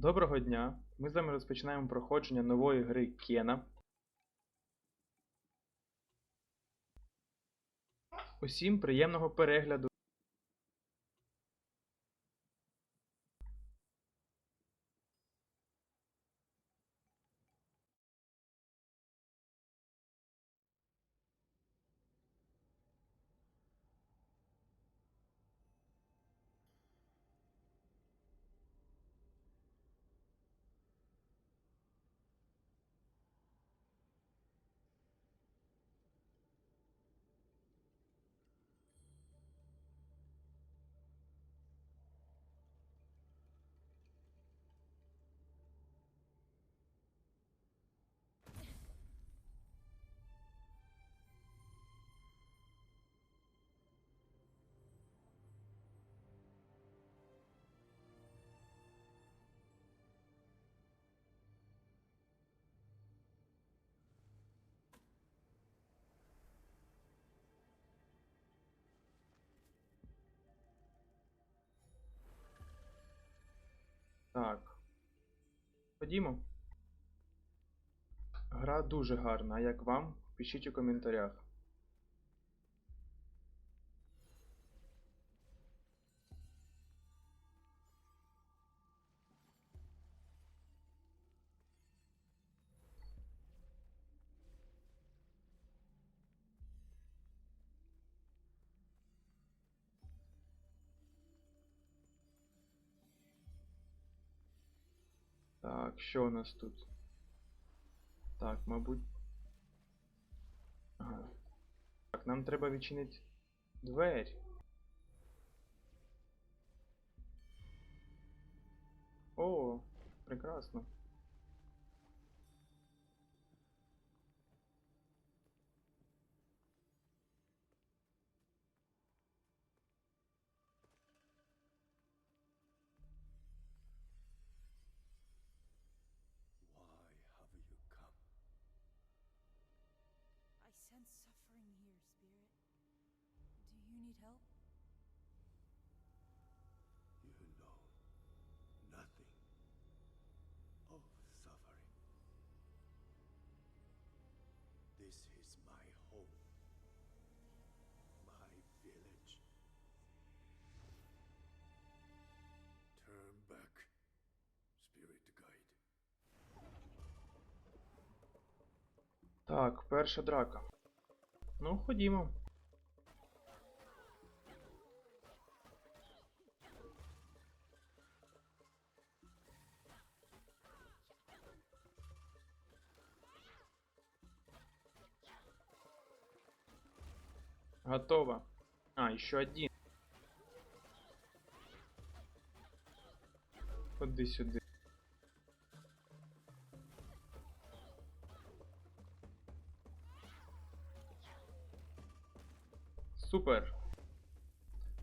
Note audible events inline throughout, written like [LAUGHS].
Доброго дня! Ми з вами розпочинаємо проходження нової гри Кена. Усім приємного перегляду. Так. Ходімо. Гра дуже гарна, а як вам? Пишіть у коментарях. Так, що у нас тут? Так, мабуть. Ага. Так, нам треба відчинити двері. О, прекрасно. Так, перша драка. Ну, ходімо. Готово. А, еще один. Ходи сюди. Супер.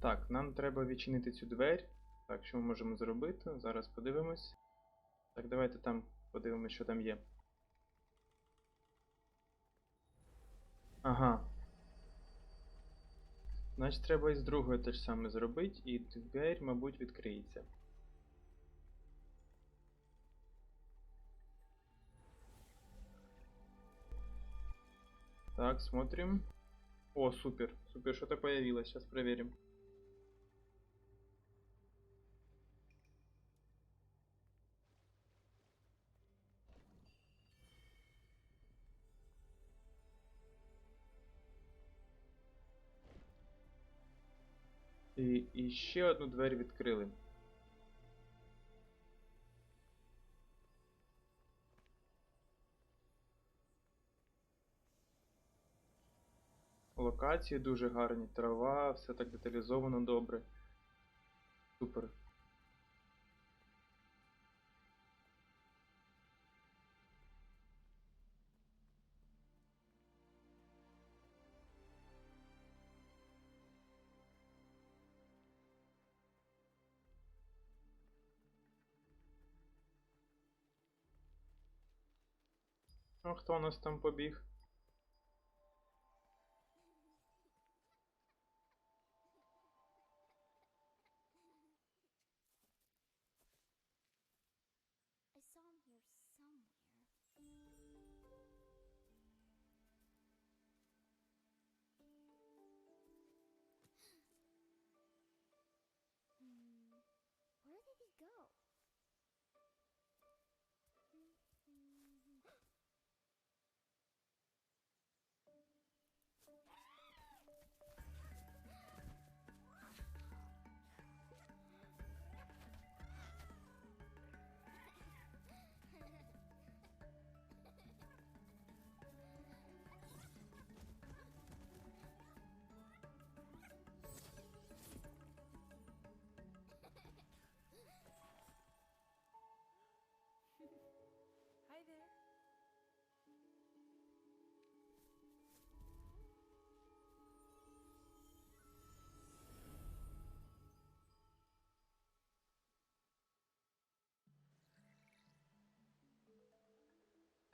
Так, нам треба відчинити цю двері. Так, що ми можемо зробити? Зараз подивимось. Так, давайте там подивимось, що там є. Ага. Значить, треба і з другої те ж саме зробити, і двері, мабуть, відкриється. Так, смотрим. О, супер. Супер, что-то появилось. Сейчас проверим. І, і ще одну двері відкрили. Локації дуже гарні, трава, все так деталізовано добре. Супер. А хто у нас там побіг?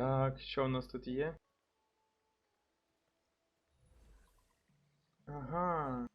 Так, що у нас тут є? Ага.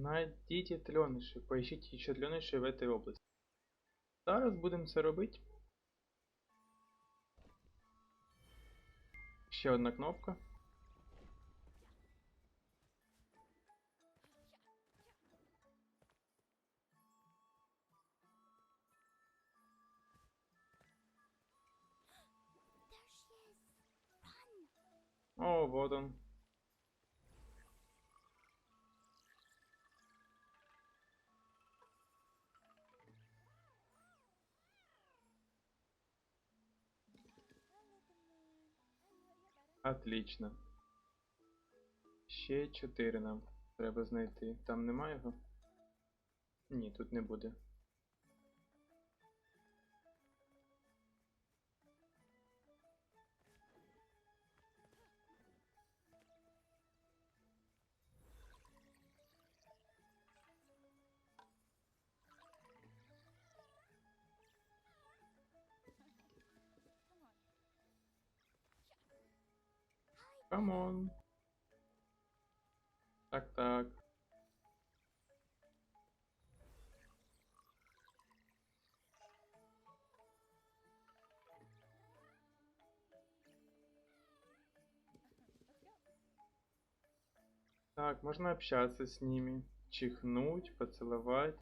Найдите тлёныши. Поищите еще тлёныши в этой области. Зараз будемо це робити. Ще одна кнопка. О, вот он. Отлично. Ще 4 нам треба знайти. Там немає його? Ні, тут не буде. Камон. Так, так. Так, можно общаться с ними, чихнуть, поцеловать.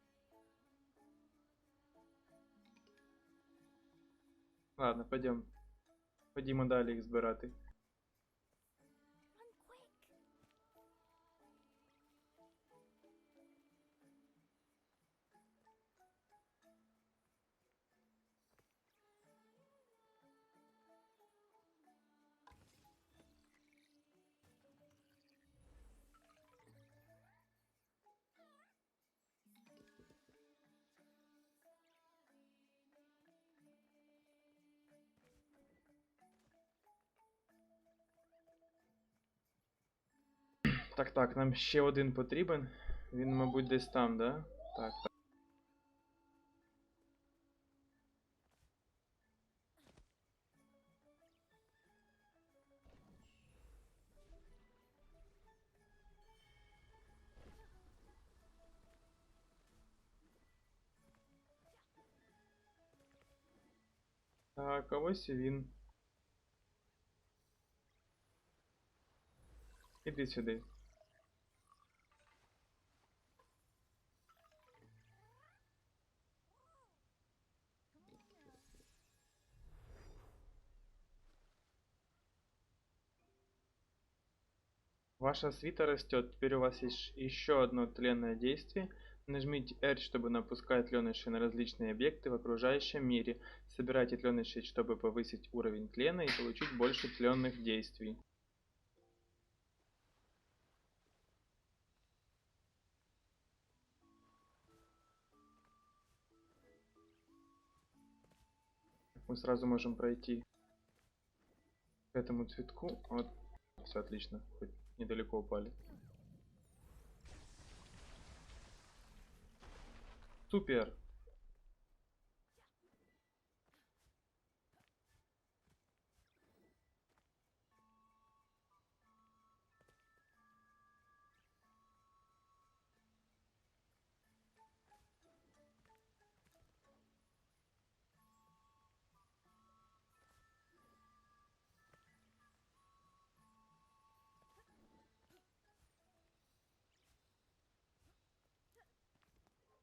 Ладно, пойдем. Ходімо далі їх збирати. Так, так, нам ще один потрібен. Він, мабуть, десь там, да? Так, так. Так, а ось і він. Іди сюди. Ваша свита растет. Теперь у вас есть еще одно тленное действие. Нажмите R, чтобы напускать тленыши на различные объекты в окружающем мире. Собирайте тленыши, чтобы повысить уровень тлена и получить больше тленных действий. Мы сразу можем пройти к этому цветку. Вот, все отлично, хоть недалеко упали. Супер!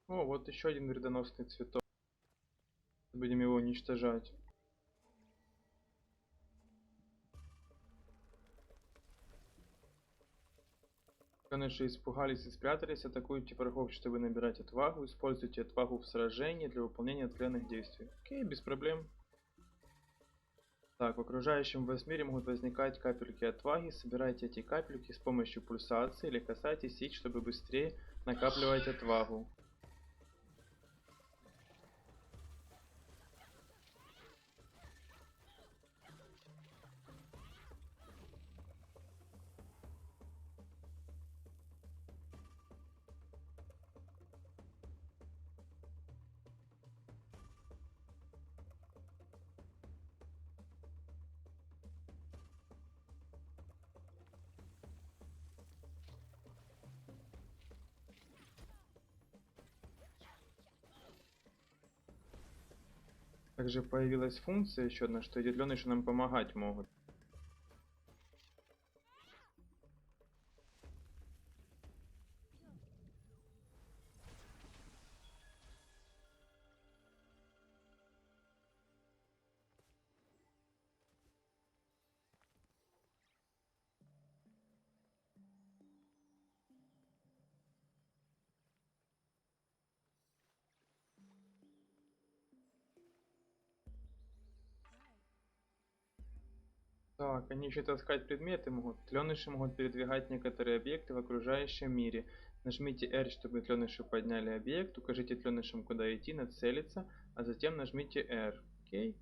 О, вот еще один вредоносный цветок. Будем его уничтожать. Каныши испугались и спрятались, атакуйте врагов, чтобы набирать отвагу, используйте отвагу в сражении для выполнения отленных действий. Окей, без проблем. Так, в окружающем вас мире могут возникать капельки отваги, собирайте эти капельки с помощью пульсации или касайтесь их, чтобы быстрее накапливать отвагу. Также появилась функция еще одна, что эти тлёныши нам помогать могут. Так, они еще таскать предметы могут. Тлёныши могут передвигать некоторые объекты в окружающем мире. Нажмите R, чтобы тлёныши подняли объект, укажите тлёнышам, куда идти, нацелиться, а затем нажмите R. Окей?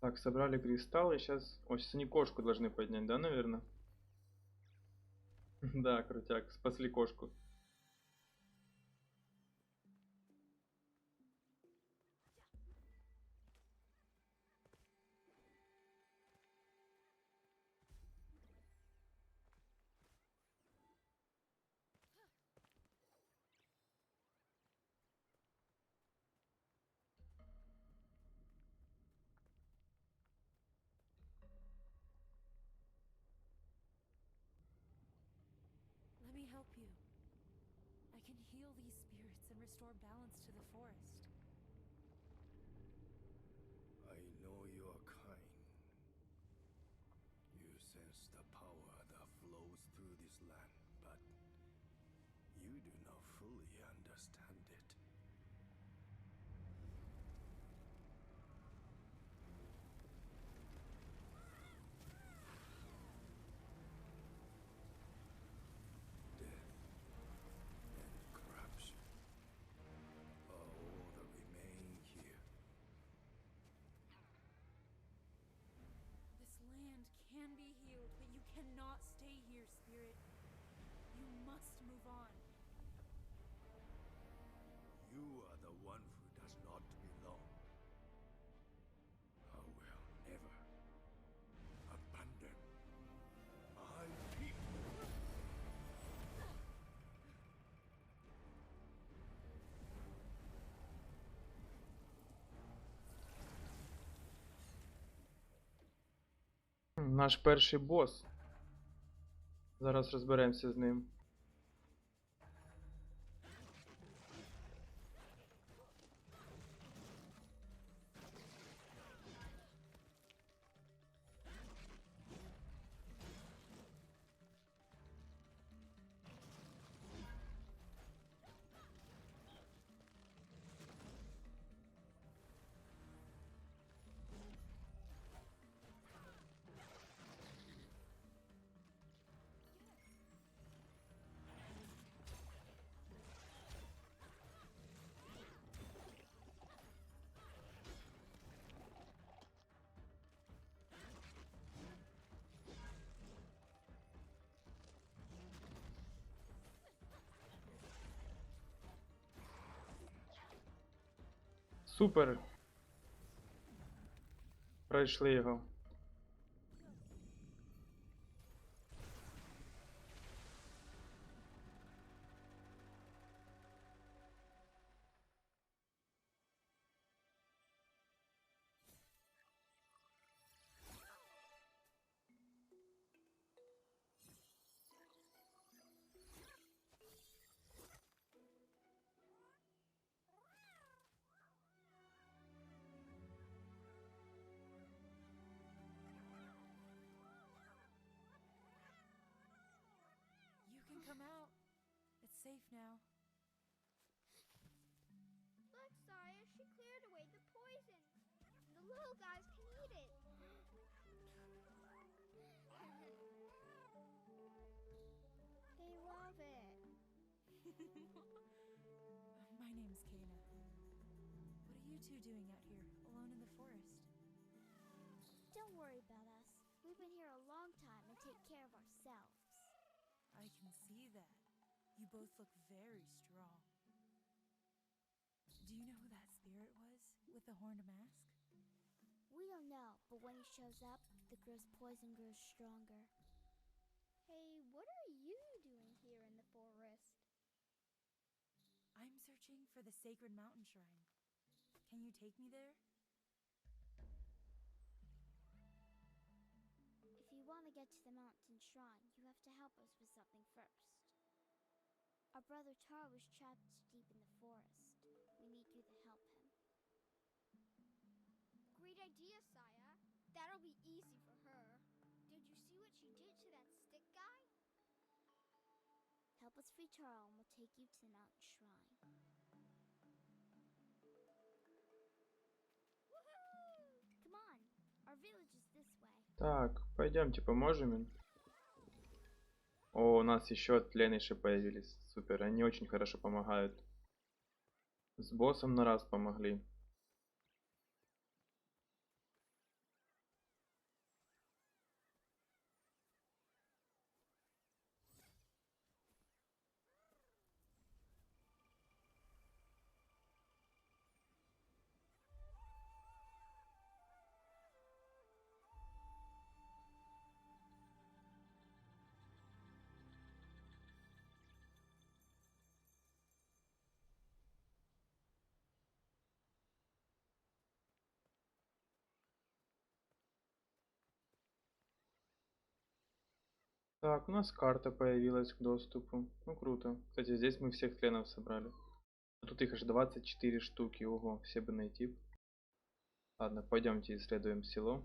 Так, собрали кристаллы, сейчас... О, сейчас они кошку должны поднять, да, наверное? [LAUGHS] Да, крутяк, спасли кошку. Heal these spirits and restore balance to the forest. I know you are kind. You sense the power that flows through this land, but you do not fully understand must move on. You are the one who does not belong. I will never abandon my people. Наш перший бос. Зараз розберемося з ним. Супер. Пройшли його. Come out. It's safe now. Look, Saya, she cleared away the poison. The little guys can eat it. they love it. [LAUGHS] My name's Kana. What are you two doing out here, alone in the forest? Don't worry about us. We've been here a long time and take care of ourselves. I can see that. You both look very strong. Do you know who that spirit was with the horned mask? We don't know, but when he shows up, the girl's poison grows stronger. Hey, what are you doing here in the forest? I'm searching for the sacred mountain shrine. Can you take me there? If you want to get to the mountain shrine, you have to help us with something first. Our brother Tar was trapped deep in the forest. We need you to help him. Great idea, Saya. That'll be easy for her. Did you see what she did to that stick guy? Help us free Tarl and we'll take you to the mountain shrine. Woohoo! Come on, our village is this way. Так, пойдемте поможем им. О, у нас еще тленыши появились. Супер, они очень хорошо помогают. С боссом на раз помогли. Так, у нас карта появилась к доступу. Ну круто. Кстати, здесь мы всех тленов собрали. А Тут их аж 24 штуки. Ого, все бы найти. Ладно, пойдемте исследуем село.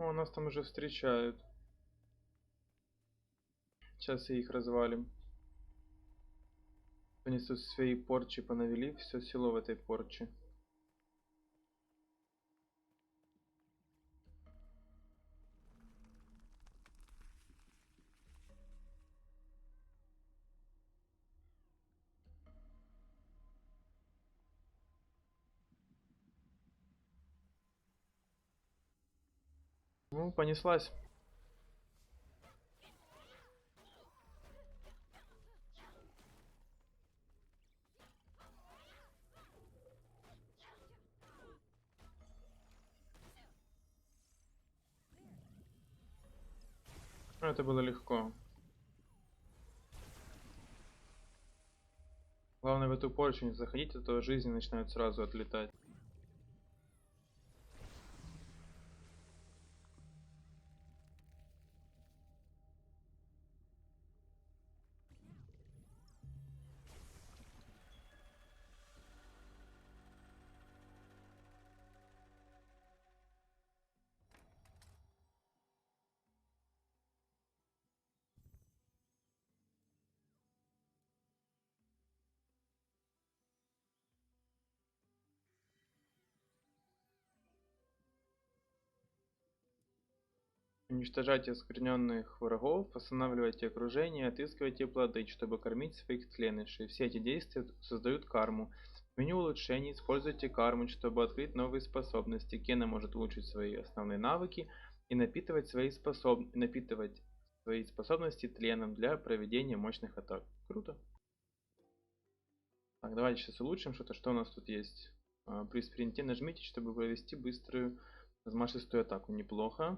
О, нас там уже встречают. Сейчас и их развалим. Они тут свои порчи понавели, все село в этой порче. Понеслась. Ну, Это было легко. Главное в эту порчу не заходить, а то жизни начинают сразу отлетать. Уничтожайте оскверненных врагов, восстанавливайте окружение отыскивайте плоды, чтобы кормить своих тленышей. Все эти действия создают карму. В меню улучшений используйте карму, чтобы открыть новые способности. Кена может улучшить свои основные навыки и напитывать свои, способ... напитывать свои способности тленом для проведения мощных атак. Круто. Так, давайте сейчас улучшим что-то. Что у нас тут есть? А, При спринте нажмите, чтобы провести быструю размашистую атаку. Неплохо.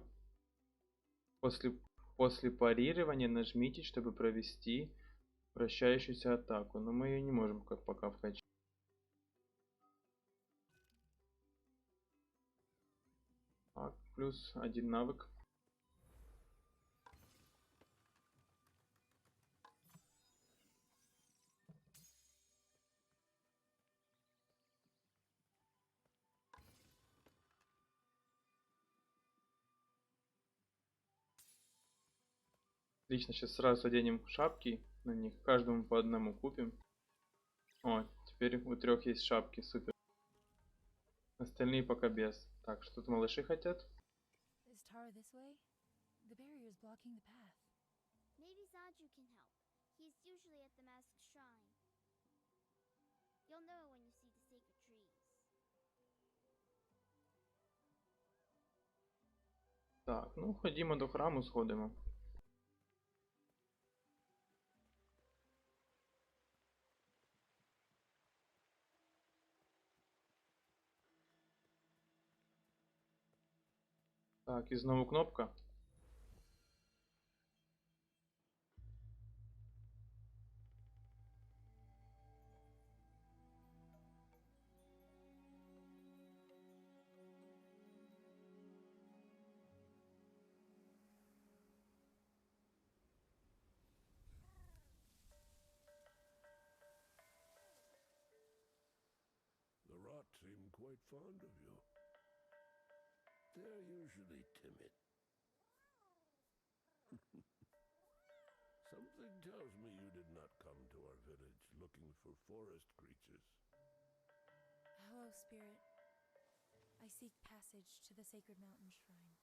После, после парирования нажмите, чтобы провести вращающуюся атаку. Но мы ее не можем как пока вкачать. Плюс один навык. Отлично, сейчас сразу оденем шапки на них, каждому по одному купим. О, теперь у трех есть шапки, супер. Остальные пока без. Так, что тут малыши хотят? Is Tara this way? The barrier is blocking the path. Maybe Zaju can help. He's usually at the masked shrine. You'll know when you see the sacred trees. Так, ну ходімо до храму, сходимо. Так, і знову кнопка. The rot seem quite fond of you. They're usually timid. [LAUGHS] Something tells me you did not come to our village looking for forest creatures. Hello, Spirit. I seek passage to the sacred mountain shrine.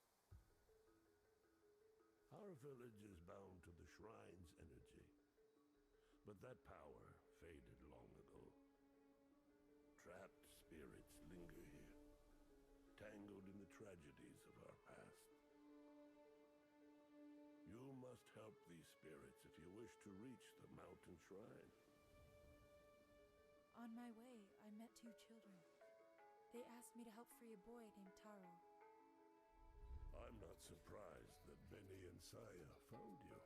Our village is bound to the shrine's energy. But that power faded long ago. Trapped tragedies of our past. You must help these spirits if you wish to reach the mountain shrine. On my way, I met two children. They asked me to help free a boy named Taro. I'm not surprised that Benny and Saya found you.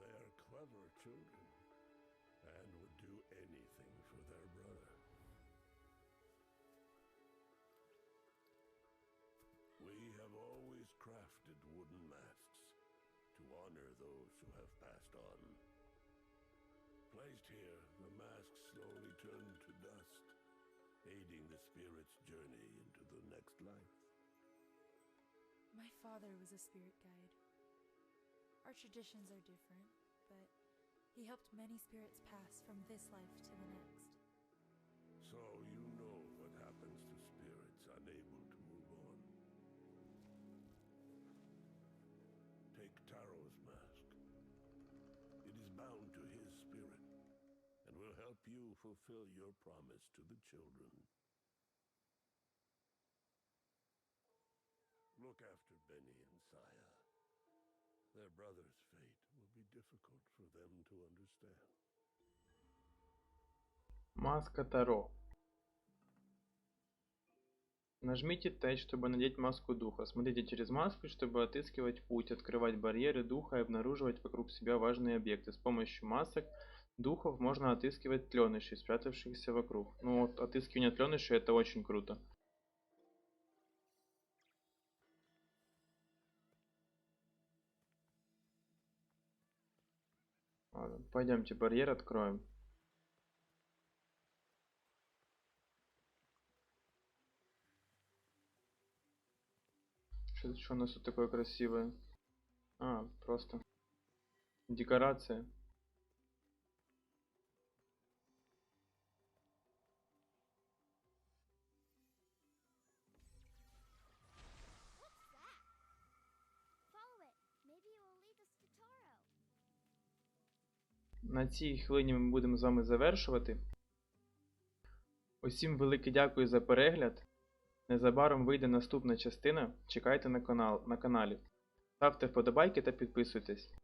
They are clever children those who have passed on. Placed here, the masks slowly turn to dust, aiding the spirit's journey into the next life. My father was a spirit guide. Our traditions are different, but he helped many spirits pass from this life to the next. So you know what happens to spirits unable to move on. Take Taro's mask. It is bound to his spirit and will help you fulfill your promise to the children. Look after Benny and Saya. Their brother's fate will be difficult for them to understand. Маска Таро. Нажмите Т, чтобы надеть маску духа. Смотрите через маску, чтобы отыскивать путь, открывать барьеры духа и обнаруживать вокруг себя важные объекты. С помощью масок духов можно отыскивать тленышей, спрятавшихся вокруг. Ну вот, отыскивание тленышей это очень круто. Пойдемте барьер откроем. Что, у нас тут такое красивое? А, просто декорация. На цій хвилині ми будемо з вами завершувати. Усім велике дякую за перегляд. Незабаром вийде наступна частина. Чекайте на канал на каналі. Ставте вподобайки та підписуйтесь.